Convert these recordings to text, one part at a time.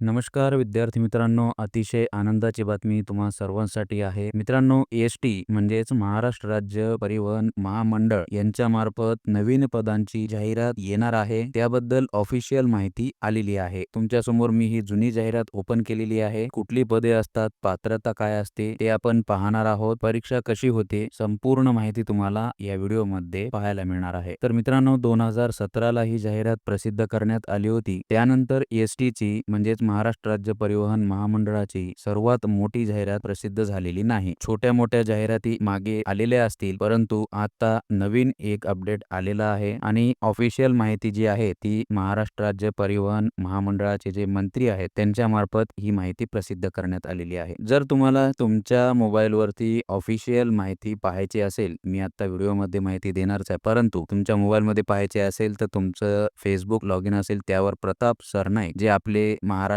नमस्कार विद्यार्थी मित्रांनो अतिशय आनंदाची बातमी तुम्हा सर्वांसाठी आहे. मित्रांनो एस टी म्हणजेच महाराष्ट्र राज्य परिवहन महामंडळ यांच्या मार्फत नवीन पदांची जाहिरात येणार आहे. त्याबद्दल ऑफिशियल माहिती आलेली आहे. तुमच्यासमोर मी ही जुनी जाहिरात ओपन केलेली आहे. कुठली पदे असतात पात्रता काय असते ते आपण पाहणार आहोत. परीक्षा कशी होते संपूर्ण माहिती तुम्हाला या व्हिडिओमध्ये पाहायला मिळणार आहे. तर मित्रांनो दोन हजार सतराला ही जाहिरात प्रसिद्ध करण्यात आली होती. त्यानंतर एस टी ची म्हणजेच महाराष्ट्र राज्य परिवहन महामंडळाची सर्वात मोठी जाहिरात प्रसिद्ध झालेली नाही. छोट्या मोठ्या जाहिराती मागे आलेल्या असतील परंतु आता नवीन एक अपडेट आलेला आहे आणि ऑफिशियल माहिती जी आहे ती महाराष्ट्र राज्य परिवहन महामंडळाचे जे मंत्री आहेत त्यांच्या मार्फत ही माहिती प्रसिद्ध करण्यात आलेली आहे. जर तुम्हाला तुमच्या मोबाईल वरती ऑफिशियल माहिती पाहायची असेल मी आता व्हिडिओमध्ये माहिती देणारच आहे परंतु तुमच्या मोबाईल मध्ये पाहायचे असेल तर तुमचं फेसबुक लॉग इन असेल त्यावर प्रताप सरनाईक जे आपले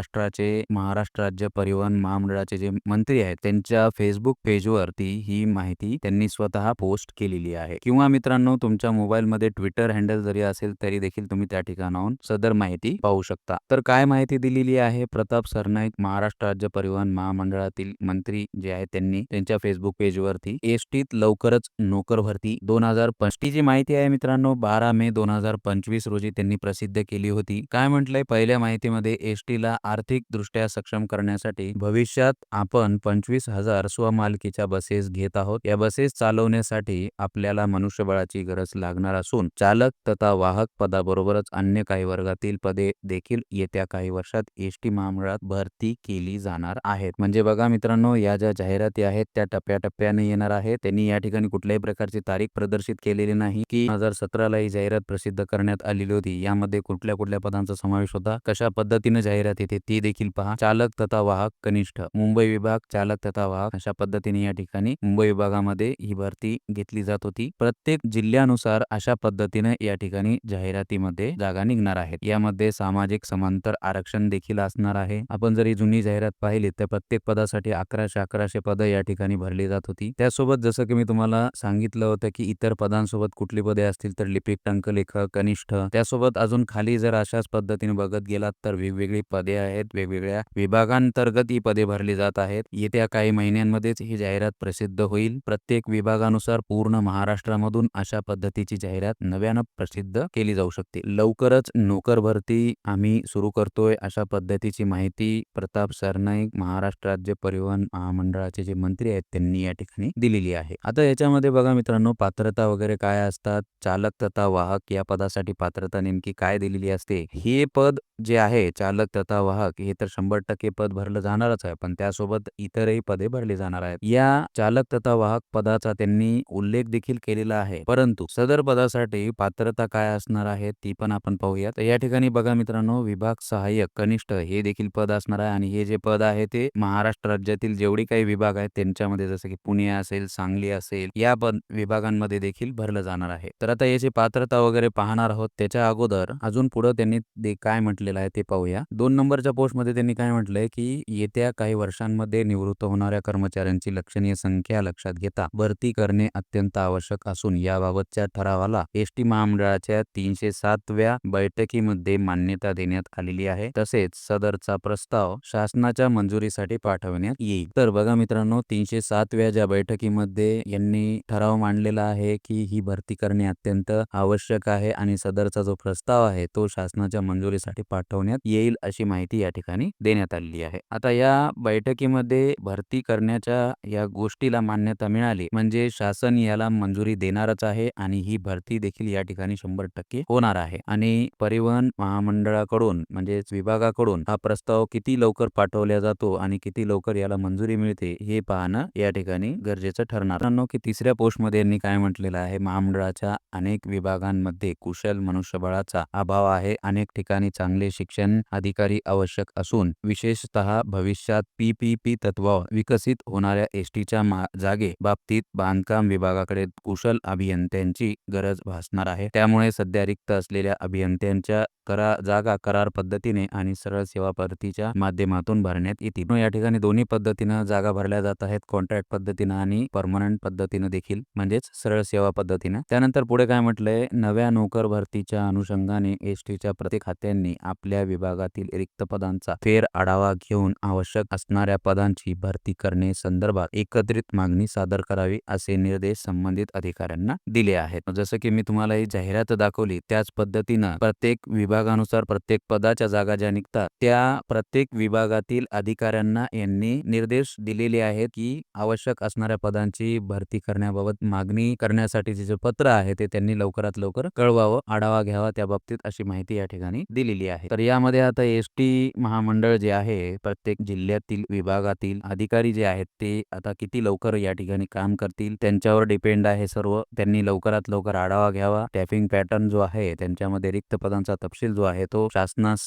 महाराष्ट्राचे महाराष्ट्र राज्य परिवहन महामंडळाचे जे मंत्री आहेत त्यांच्या फेसबुक पेजवरती ही माहिती त्यांनी स्वतः पोस्ट केलेली आहे. किंवा मित्रांनो तुमच्या मोबाईलमध्ये ट्विटर हँडल जरी असेल तरी देखील तुम्ही त्या ठिकाणाहून सदर माहिती पाहू शकता. तर काय माहिती दिलेली आहे? प्रताप सरनाईक महाराष्ट्र राज्य परिवहन महामंडळातील मंत्री जे आहेत त्यांनी त्यांच्या फेसबुक पेजवरती एसटीत लवकरच नोकर भरती दोन हजार ची माहिती आहे मित्रांनो बारा मे दोन हजार पंचवीस रोजी त्यांनी प्रसिद्ध केली होती. काय म्हटलंय? पहिल्या माहितीमध्ये एसटीला आर्थिक दृष्ट्या सक्षम करण्यासाठी भविष्यात आपण पंचवीस हजार स्वमालकीच्या बसेस घेत आहोत. या बसेस चालवण्यासाठी आपल्याला मनुष्यबळाची गरज लागणार असून चालक तथा वाहक पदाबरोबरच अन्य काही वर्गातील पदे देखील येत्या काही वर्षात एस टी महामंडळात भरती केली जाणार आहेत. म्हणजे बघा मित्रांनो या ज्या जाहिराती आहेत त्या टप्प्याटप्प्याने येणार आहेत. त्यांनी या ठिकाणी कुठल्याही प्रकारची तारीख प्रदर्शित केलेली नाही की दोन हजार सतराला ही जाहिरात प्रसिद्ध करण्यात आलेली होती. यामध्ये कुठल्या कुठल्या पदांचा समावेश होता? कशा पद्धतीने जाहिरात येते? ती देखील पहा. चालक तथा वाहक कनिष्ठ. मुंबई विभाग चालक तथा वाहक अशा पद्धतीने या ठिकाणी मुंबई विभागामध्ये ही भरती घेतली जात होती. प्रत्येक जिल्ह्यानुसार अशा पद्धतीने या ठिकाणी जाहिरातीमध्ये जागा निघणार आहेत. यामध्ये सामाजिक समांतर आरक्षण देखील असणार आहे. आपण जरी जुनी जाहिरात पाहिली तर प्रत्येक पदासाठी अकराशे अकराशे पद या ठिकाणी भरली जात होती. त्यासोबत जसं की मी तुम्हाला सांगितलं होतं की इतर पदांसोबत कुठली पदे असतील तर लिपिक टंकलेखक कनिष्ठ. त्यासोबत अजून खाली जर अशाच पद्धतीने बघत गेलात तर वेगवेगळी पदे आहेत. वेगवेगळ्या विभागांतर्गत ही पदे भरली जात आहेत. येत्या काही महिन्यांमध्येच ही जाहिरात प्रसिद्ध होईल. प्रत्येक विभागानुसार पूर्ण महाराष्ट्रामधून अशा पद्धतीची जाहिरात नव्यानं प्रसिद्ध केली जाऊ शकते. लवकरच नोकर भरती आम्ही सुरू करतोय अशा पद्धतीची माहिती प्रताप सरनाईक महाराष्ट्र राज्य परिवहन महामंडळाचे जे मंत्री आहेत त्यांनी या ठिकाणी दिलेली आहे. आता याच्यामध्ये बघा मित्रांनो पात्रता वगैरे काय असतात? चालक तथा वाहक या पदासाठी पात्रता नेमकी काय दिलेली असते? हे पद जे आहे चालक तथा वाहक हे तर शंभर टक्के पद भरलं जाणारच आहे पण त्यासोबत इतरही पदे भरली जाणार आहेत. या चालक तथा वाहक पदाचा त्यांनी उल्लेख देखील केलेला आहे. परंतु सदर पदासाठी पात्रता काय असणार आहे ती पण आपण पाहूया तर या ठिकाणी बघा मित्रांनो विभाग सहाय्यक कनिष्ठ हे देखील पद असणार आहे. आणि हे जे पद आहे ते महाराष्ट्र राज्यातील जेवढी काही विभाग आहेत त्यांच्यामध्ये जसं की पुणे असेल सांगली असेल या पद विभागांमध्ये देखील भरलं जाणार आहे. तर आता याची पात्रता वगैरे पाहणार आहोत. त्याच्या अगोदर अजून पुढे त्यांनी काय म्हटलेलं आहे ते पाहूया. दोन नंबर पोस्टमध्ये त्यांनी काय म्हटलंय की येत्या काही वर्षांमध्ये निवृत्त होणाऱ्या कर्मचाऱ्यांची लक्षणीय संख्या लक्षात घेता भरती करणे अत्यंत आवश्यक असून याबाबतच्या ठरावाला एस टी महामंडळाच्या तीनशे सातव्या बैठकीमध्ये मान्यता देण्यात आलेली आहे. तसेच सदरचा प्रस्ताव शासनाच्या मंजुरीसाठी पाठवण्यात येईल. तर बघा मित्रांनो तीनशे सातव्या ज्या बैठकीमध्ये यांनी ठराव मांडलेला आहे की ही भरती करणे अत्यंत आवश्यक आहे आणि सदरचा जो प्रस्ताव आहे तो शासनाच्या मंजुरीसाठी पाठवण्यात येईल अशी माहिती या ठिकाणी देण्यात आलेली आहे. आता या बैठकीमध्ये भरती करण्याच्या या गोष्टीला मान्यता मिळाली म्हणजे शासन याला मंजुरी देणारच आहे आणि ही भरती देखील या ठिकाणी शंभर टक्के होणार आहे. आणि परिवहन महामंडळाकडून म्हणजेच विभागाकडून हा प्रस्ताव किती लवकर पाठवला जातो आणि किती लवकर याला मंजुरी मिळते हे पाहणं या ठिकाणी गरजेचं ठरणार. की तिसऱ्या पोस्टमध्ये यांनी काय म्हटलेलं आहे? महामंडळाच्या अनेक विभागांमध्ये कुशल मनुष्यबळाचा अभाव आहे. अनेक ठिकाणी चांगले शिक्षण अधिकारी अव आवश्यक असून विशेषतः भविष्यात पीपीपी तत्व विकसित होणाऱ्या एसटीच्या जागे बाबतीत बांधकाम विभागाकडे कुशल अभियंत्यांची गरज भासणार आहे. त्यामुळे सध्या रिक्त असलेल्या अभियंत्यांच्या करा जागा करार पद्धतीने आणि सरळ सेवा पद्धतीच्या माध्यमातून भरण्यात येतील. या ठिकाणी दोन्ही पद्धतीनं जागा भरल्या जात आहेत. कॉन्ट्रॅक्ट पद्धतीनं आणि परमनंट पद्धतीनं देखील म्हणजेच सरळ सेवा पद्धतीनं. त्यानंतर पुढे काय म्हटलंय? नव्या नोकर भरतीच्या अनुषंगाने एसटीच्या प्रत्येक खात्यांनी आपल्या विभागातील रिक्त पदांचा फेर आढावा घेऊन आवश्यक असणाऱ्या पदांची भरती करणे संदर्भात एकत्रित मागणी सादर करावी असे निर्देश संबंधित अधिकाऱ्यांना दिले आहेत. जसं की मी तुम्हाला ही जाहिरात दाखवली त्याच पद्धतीनं प्रत्येक विभागानुसार प्रत्येक पदाच्या जागा ज्या निघतात त्या प्रत्येक विभागातील अधिकाऱ्यांना यांनी निर्देश दिलेले आहेत की आवश्यक असणाऱ्या पदांची भरती करण्याबाबत मागणी करण्यासाठीचे जे पत्र आहे ते त्यांनी लवकरात लवकर कळवावं आढावा घ्यावा त्या बाबतीत अशी माहिती या ठिकाणी दिलेली आहे. तर यामध्ये आता एस टी महामंडळ जे आहे प्रत्येक जिल्ह्यातील विभागातील अधिकारी जे आहेत ते आता किती लवकर या ठिकाणी काम करतील? त्यांच्यावर डिपेंड आहे सर्व. त्यांनी लवकरात लवकर आढावा घ्यावा. टॅपिंग पॅटर्न जो आहे त्यांच्यामध्ये रिक्त पदांचा तपशील जो आहे तो शासनास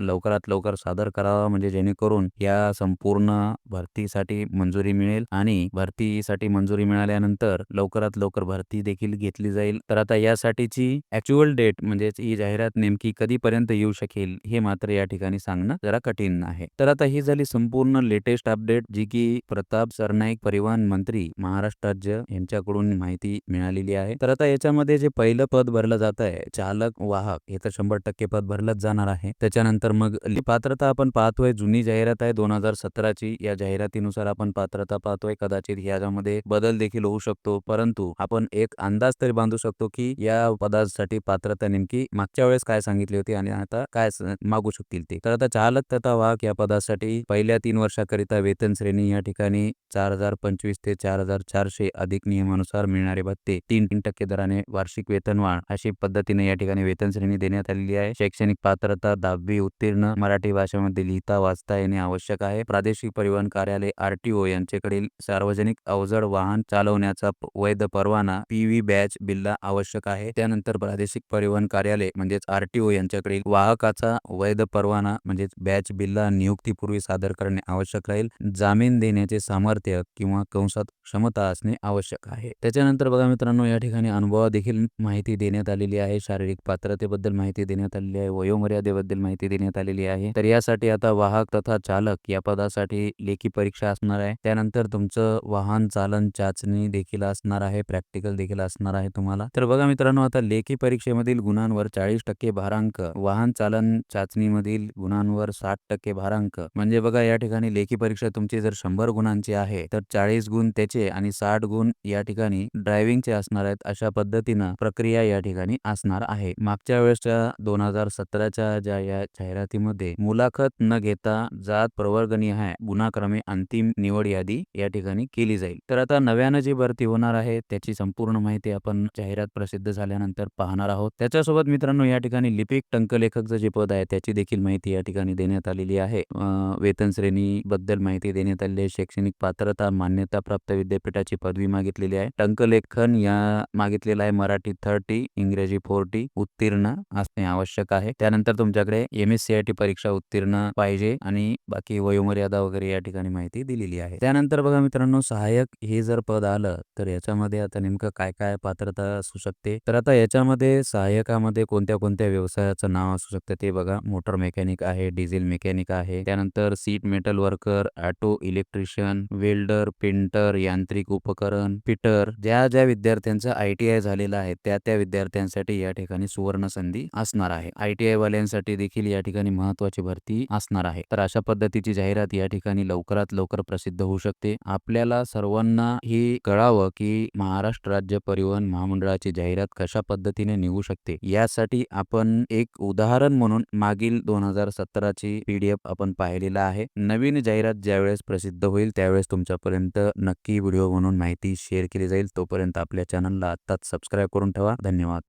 लवकरात लवकर सादर करावा. म्हणजे जेणेकरून या संपूर्ण भरतीसाठी मंजुरी मिळेल आणि भरतीसाठी मंजुरी मिळाल्यानंतर लवकरात लवकर भरती देखील घेतली जाईल. तर आता यासाठीची ऍक्च्युअल डेट म्हणजेच ही जाहिरात नेमकी कधीपर्यंत येऊ शकेल हे मात्र या ठिकाणी सांग सांगणं जरा कठीण आहे. तर आता ही झाली संपूर्ण लेटेस्ट अपडेट जी की प्रताप सरनाईक परिवहन मंत्री महाराष्ट्र राज्य यांच्याकडून माहिती मिळालेली आहे. तर आता याच्यामध्ये जे पहिलं पद भरलं जात आहे चालक वाहक हे तर शंभर टक्के पद भरलंच जाणार आहे. त्याच्यानंतर मग पात्रता आपण पाहतोय जुनी जाहिरात आहे दोन हजार सतराची. या जाहिरातीनुसार आपण पात्रता पाहतोय कदाचित याच्यामध्ये बदल देखील होऊ शकतो. परंतु आपण एक अंदाज तरी बांधू शकतो की या पदासाठी पात्रता नेमकी मागच्या वेळेस काय सांगितली होती आणि आता काय मागू शकतील ते. तर आता चालक तथा वाहक या पदासाठी पहिल्या तीन वर्षाकरिता वेतन श्रेणी या ठिकाणी चार हजार पंचवीस ते चार हजार चारशे अधिक नियमानुसार मिळणारे भत्ते तीन तीन टक्के दराने वार्षिक वेतनवाढ अशी पद्धतीने या ठिकाणी वेतन श्रेणी देण्यात आलेली आहे. शैक्षणिक पात्रता दहावी उत्तीर्ण मराठी भाषेमध्ये लिहिता वाचता येणे आवश्यक आहे. प्रादेशिक परिवहन कार्यालय आरटीओ यांच्याकडील सार्वजनिक अवजड वाहन चालवण्याचा वैध परवाना पीव्ही बॅच बिल्ला आवश्यक आहे. त्यानंतर प्रादेशिक परिवहन कार्यालय म्हणजेच आरटीओ यांच्याकडील वाहकाचा वैध परवाना म्हणजेच बॅच बिल्ला नियुक्तीपूर्वी सादर करणे आवश्यक राहील. जामीन देण्याचे सामर्थ्य किंवा कंसात क्षमता असणे आवश्यक आहे. त्याच्यानंतर बघा मित्रांनो या ठिकाणी अनुभवा देखील माहिती देण्यात आलेली आहे. शारीरिक पात्रतेबद्दल माहिती देण्यात आलेली आहे. वयोमर्यादेबद्दल माहिती देण्यात आलेली आहे. तर यासाठी आता वाहक तथा चालक या पदासाठी लेखी परीक्षा असणार आहे. त्यानंतर तुमचं वाहन चालन चाचणी देखील असणार आहे. प्रॅक्टिकल देखील असणार आहे तुम्हाला. तर बघा मित्रांनो आता लेखी परीक्षेमधील गुणांवर चाळीस टक्के भारांक वाहन चालन चाचणीमधील गुणांवर साठ टक्के भारांक. म्हणजे बघा या ठिकाणी लेखी परीक्षा तुमची जर शंभर गुणांची आहे तर चाळीस गुण त्याचे आणि साठ गुण या ठिकाणी ड्रायव्हिंगचे असणार आहेत अशा पद्धतीनं प्रक्रिया या ठिकाणी असणार आहे. मागच्या वेळेसच्या दोन हजार सतराच्या ज्या या जाहिरातीमध्ये मुलाखत न घेता जात प्रवर्गनीय आहे गुणाक्रमे अंतिम निवड यादी या ठिकाणी केली जाईल. तर आता नव्यानं जी भरती होणार आहे त्याची संपूर्ण माहिती आपण जाहिरात प्रसिद्ध झाल्यानंतर पाहणार आहोत. त्याच्यासोबत मित्रांनो या ठिकाणी लिपिक टंकलेखकचं जे पद आहे त्याची देखील माहिती या ठिकाणी देण्यात आलेली आहे. वेतन श्रेणी बद्दल माहिती देण्यात आलेली आहे. शैक्षणिक पात्रता मान्यता प्राप्त विद्यापीठाची पदवी मागितलेली आहे. टंकलेखन या मागितलेला आहे. मराठी थर्टी इंग्रजी फोर्टी उत्तीर्ण असणे आवश्यक आहे. त्यानंतर तुमच्याकडे M S C I T परीक्षा उत्तीर्ण पाहिजे आणि बाकी वयोमर्यादा वगैरे या ठिकाणी माहिती दिलेली आहे. त्यानंतर बघा मित्रांनो सहाय्यक हे जर पद आलं तर याच्यामध्ये आता नेमकं काय काय पात्रता असू शकते? तर आता याच्यामध्ये सहाय्यकामध्ये कोणत्या कोणत्या व्यवसायाचं नाव असू शकतं ते बघा. मोटर मेकॅनिक आहे. डिझेल मेकॅनिक आहे. त्यानंतर sheet metal worker auto electrician welder painter यांत्रिक उपकरण फिटर. ज्या ज्या विद्यार्थ्यांचं आय टी आय झालेलं आहे त्या त्या विद्यार्थ्यांसाठी या ठिकाणी सुवर्ण संधी असणार आहे. आय टी आय वाल्यांसाठी देखील या ठिकाणी महत्वाची भरती असणार आहे. तर अशा पद्धतीची जाहिरात या ठिकाणी लवकरात लवकर प्रसिद्ध होऊ शकते. आपल्याला सर्वांना हे कळावं की महाराष्ट्र राज्य परिवहन महामंडळाची जाहिरात कशा पद्धतीने निघू शकते. यासाठी आपण एक उदाहरण म्हणून मागील दोन हजार सतराची पीडीएफ आपण पाहिलेला आहे. नवीन जाहिरात ज्यावेळेस प्रसिद्ध होईल त्यावेळेस तुमच्यापर्यंत नक्की व्हिडिओ म्हणून माहिती शेअर केली जाईल. तोपर्यंत आपल्या चॅनलला आत्ताच सबस्क्राईब करून ठेवा. धन्यवाद.